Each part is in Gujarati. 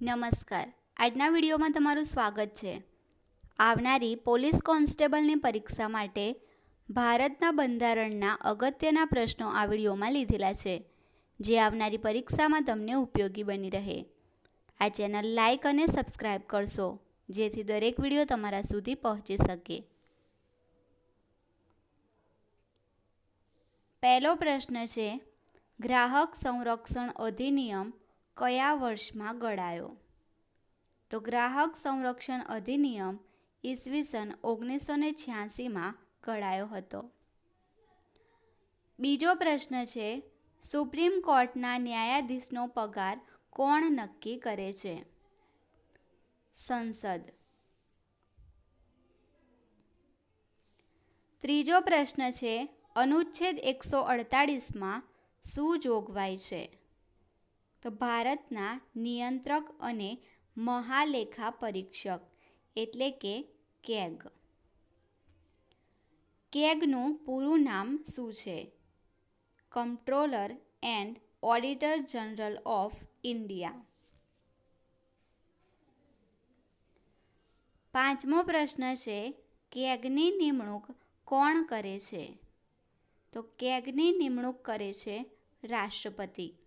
નમસ્કાર. આજના વિડીયોમાં તમારું સ્વાગત છે. આવનારી પોલીસ કોન્સ્ટેબલની પરીક્ષા માટે ભારતના બંધારણના અગત્યના પ્રશ્નો આ વિડીયોમાં લીધેલા છે, જે આવનારી પરીક્ષામાં તમને ઉપયોગી બની રહે. આ ચેનલ લાઈક અને સબસ્ક્રાઈબ કરશો, જેથી દરેક વીડિયો તમારા સુધી પહોંચી શકે. પહેલો પ્રશ્ન છે, ગ્રાહક સંરક્ષણ અધિનિયમ કયા વર્ષમાં ઘડાયો તો ગ્રાહક સંરક્ષણ અધિનિયમ ઈસવીસન ઓગણીસો ને છ્યાસીમાં ઘડાયો હતો. બીજો પ્રશ્ન છે, સુપ્રીમ કોર્ટના ન્યાયાધીશનો પગાર કોણ નક્કી કરે છે? સંસદ. ત્રીજો પ્રશ્ન છે, અનુચ્છેદ એકસો અડતાળીસમાં શું જોગવાઈ છે? તો ભારતના નિયંત્રક અને મહાલેખા પરીક્ષક એટલે કે કેગ. કેગનું પૂરું નામ શું છે? Controller and auditor general of India. પાંચમો પ્રશ્ન છે, કેગની નિમણૂક કોણ કરે છે? તો કેગની નિમણૂક કરે છે રાષ્ટ્રપતિ.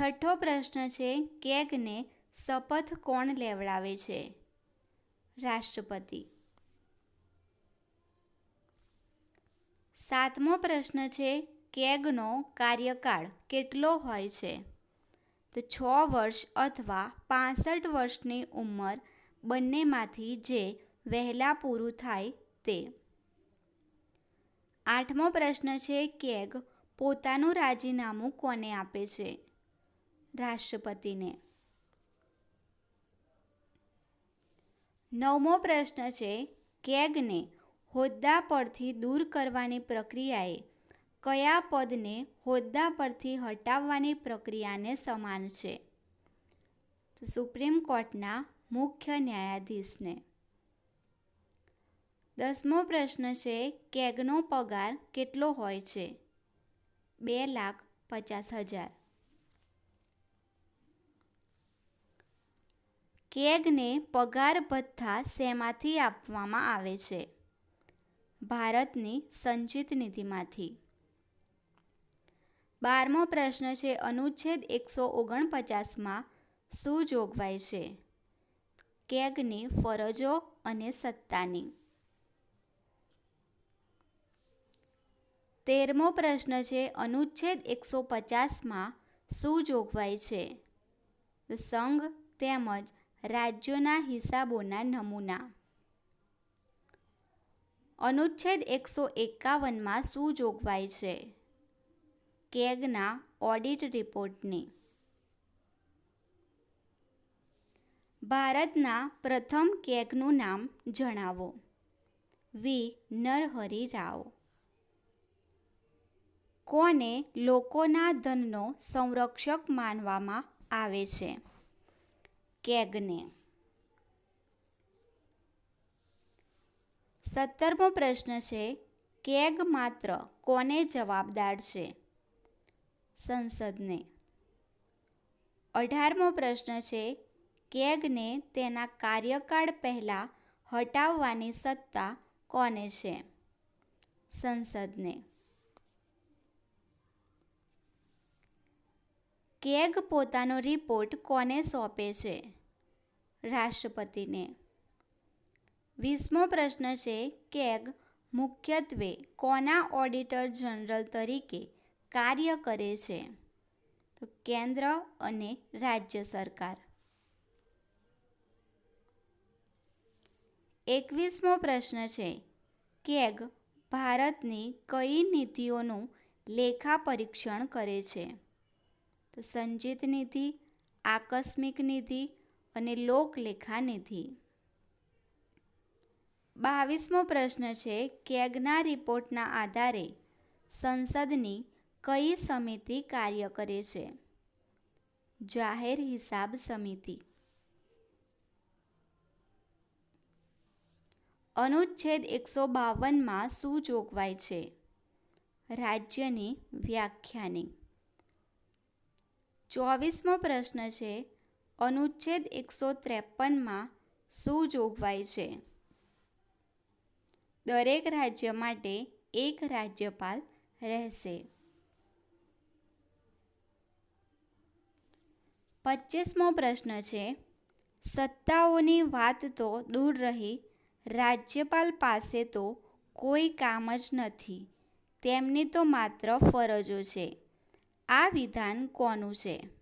છઠ્ઠો પ્રશ્ન છે, કેગને શપથ કોણ લેવડાવે છે? રાષ્ટ્રપતિ. સાતમો પ્રશ્ન છે, કેગનો કાર્યકાળ કેટલો હોય છે? તો છ વર્ષ અથવા પાસઠ વર્ષની ઉંમર બંનેમાંથી જે વહેલા પૂરું થાય તે. આઠમો પ્રશ્ન છે, કેગ પોતાનું રાજીનામું કોને આપે છે? રાષ્ટ્રપતિને. નવમો પ્રશ્ન છે, કેગને હોદ્દા પરથી દૂર કરવાની પ્રક્રિયાએ કયા પદને હોદ્દા પરથી હટાવવાની પ્રક્રિયાને સમાન છે? સુપ્રીમ કોર્ટના મુખ્ય ન્યાયાધીશને. દસમો પ્રશ્ન છે, કેગનો પગાર કેટલો હોય છે? બે લાખ પચાસ હજાર. કેગને પગાર ભથ્થા શેમાંથી આપવામાં આવે છે? ભારતની સંચિત નિધિમાંથી બારમો પ્રશ્ન છે, અનુચ્છેદ એકસો ઓગણપચાસમાં શું જોગવાઈ છે? કેગની ફરજો અને સત્તાની. તેરમો પ્રશ્ન છે, અનુચ્છેદ એકસો પચાસમાં શું જોગવાઈ છે? સંઘ તેમજ રાજ્યોના હિસાબોના નમૂના. અનુચ્છેદ એકસો એકાવનમાં શું જોગવાઈ છે? કેગના ઓડિટ રિપોર્ટની. ભારતના પ્રથમ કેગનું નામ જણાવો. વી. નરહરિ રાવ. કોને લોકોના ધનનો સંરક્ષક માનવામાં આવે છે? કેગને. સત્તરમો પ્રશ્ન છે, કેગ માત્ર કોને જવાબદાર છે? સંસદને. અઢારમો પ્રશ્ન છે, કેગને તેના કાર્યકાળ પહેલાં હટાવવાની સત્તા કોને છે? સંસદને. કેગ પોતાનો રિપોર્ટ કોને સોંપે છે? રાષ્ટ્રપતિને. વીસમો પ્રશ્ન છે, કેગ મુખ્યત્વે કોના ઓડિટર જનરલ તરીકે કાર્ય કરે છે? તો કેન્દ્ર અને રાજ્ય સરકાર. એકવીસમો પ્રશ્ન છે, કેગ ભારતની કઈ નીતિઓનું લેખા પરીક્ષણ કરે છે? તો સંચિત નિધિ આકસ્મિક નિધિ અને લોકલેખા નિધિ બાવીસમો પ્રશ્ન છે, કેગના રિપોર્ટના આધારે સંસદની કઈ સમિતિ કાર્ય કરે છે? જાહેર હિસાબ સમિતિ. અનુચ્છેદ એકસો બાવનમાં શું જોગવાઈ છે? રાજ્યની વ્યાખ્યાની. ચોવીસમો પ્રશ્ન છે અનુચ્છેદ એકસો ત્રેપનમાં શું જોગવાઈ છે? દરેક રાજ્ય માટે એક રાજ્યપાલ રહેશે. પચીસમો પ્રશ્ન છે, સત્તાઓની વાત તો દૂર રહી, રાજ્યપાલ પાસે તો કોઈ કામ જ નથી, તેમની તો માત્ર ફરજો છે. આ વિધાન કોનું છે?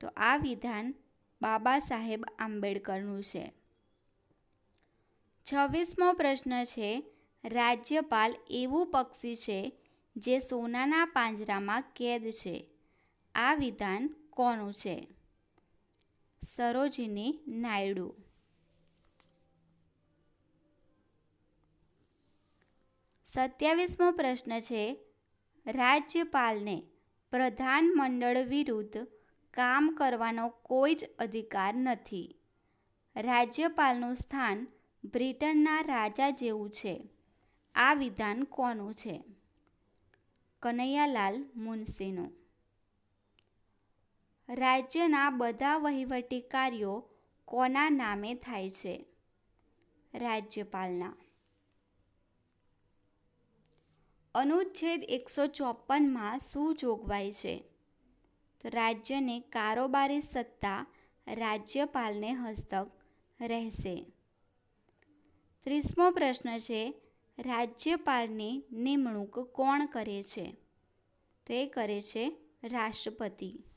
તો આ વિધાન બાબા સાહેબ આંબેડકરનું છે. છવ્વીસમો પ્રશ્ન છે, રાજ્યપાલ એવું પક્ષી છે જે સોનાના પાંજરામાં કેદ છે. આ વિધાન કોનું છે? સરોજિની નાયડુ. સત્યાવીસમો પ્રશ્ન છે, રાજ્યપાલને પ્રધાનમંડળ વિરુદ્ધ કામ કરવાનો કોઈ જ અધિકાર નથી. રાજ્યપાલનું સ્થાન બ્રિટનના રાજા જેવું છે. આ વિધાન કોનું છે? કનૈયાલાલ મુનશીનું. રાજ્યના બધા વહીવટી કાર્યો કોના નામે થાય છે? રાજ્યપાલના. અનુચ્છેદ એકસો ચોપનમાં શું જોગવાઈ છે? રાજ્યની કારોબારી સત્તા રાજ્યપાલને હસ્તક રહેશે. ત્રીસમો પ્રશ્ન છે, રાજ્યપાલની નિમણૂક કોણ કરે છે? તે કરે છે રાષ્ટ્રપતિ.